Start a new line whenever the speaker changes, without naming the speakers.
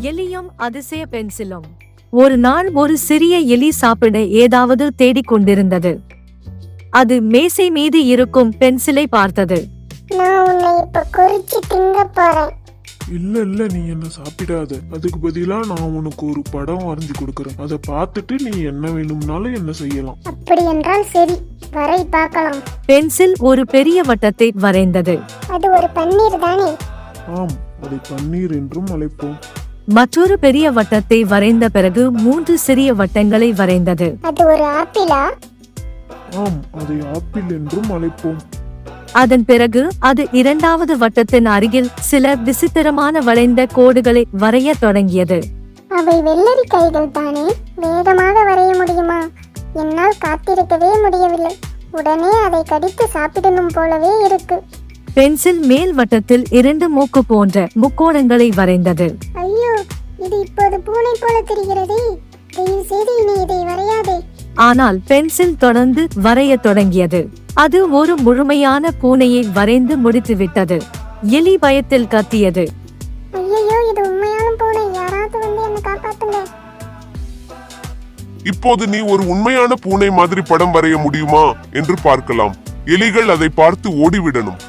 எலியும் அதிசய பென்சிலும். ஒரு நாள் ஒரு சிறிய எலி சாப்பிட ஏதாவது தேடிக் கொண்டிருந்தது அது மேசை மீது இருக்கும் பென்சிலை பார்த்தது.
நான் உன்னை இப்ப குறிச்சு திங்க போறேன்.
இல்ல இல்ல நீ என்ன சாப்பிடாத. அதுக்கு பதிலா நான் உனக்கு ஒரு படம் வரைஞ்சு கொடுக்கறேன். அதை பார்த்துட்டு நீ என்ன வேணும்னாலும் என்ன செய்யலாம்.
அப்படி என்றால் சரி வரை பார்க்கலாம்.
பென்சில் ஒரு பெரிய வட்டத்தை வரைந்தது.
அது ஒரு பன்னீர் தானே?
ஆம் அதை பன்னீர் என்றும் அழைப்போம்.
மற்றொரு பெரிய வட்டத்தை வரைந்த பிறகு மூன்று சிறிய வட்டங்களை வரைந்தது.
அது ஒரு ஆப்பிளா?
ஆம் அதை ஆப்பிள் என்றும் அழைப்போம்.
அதன் பிறகு அது இரண்டாவது வட்டத்தின் அருகில் சில விசித்திரமான வளைந்த கோடுகளை வரையத் தொடங்கியது.
அவை வெள்ளரி கைகள் தானே? வேகமாக வரைய முடியுமா? என்னால் காத்திருக்கவே முடியவில்லை. உடனே அதை கடித்து சாப்பிடணும் போலவே இருக்கு.
பென்சில் மேல் வட்டத்தில் இரண்டு மூக்கு போன்ற முக்கோணங்களை வரைந்தது.
இது இப்போது பூனை போல தெரிகிறதே. தயவு செய்து இனி இதை வரையாதே.
ஆனால் பென்சில் தொடர்ந்து வரையத் தொடங்கியது. அது ஒரு முழுமையான பூனையை வரைந்து முடித்துவிட்டது. எலி பயத்தில் கத்தியது.
ஐயையோ இது உண்மையான பூனை. யாராவது வந்து என்ன காப்பாத்துங்க.
இப்போது நீ ஒரு உண்மையான பூனை மாதிரி படம் வரைய முடியுமா என்று பார்க்கலாம். எலிகள் அதை பார்த்து ஓடிவிடணும்.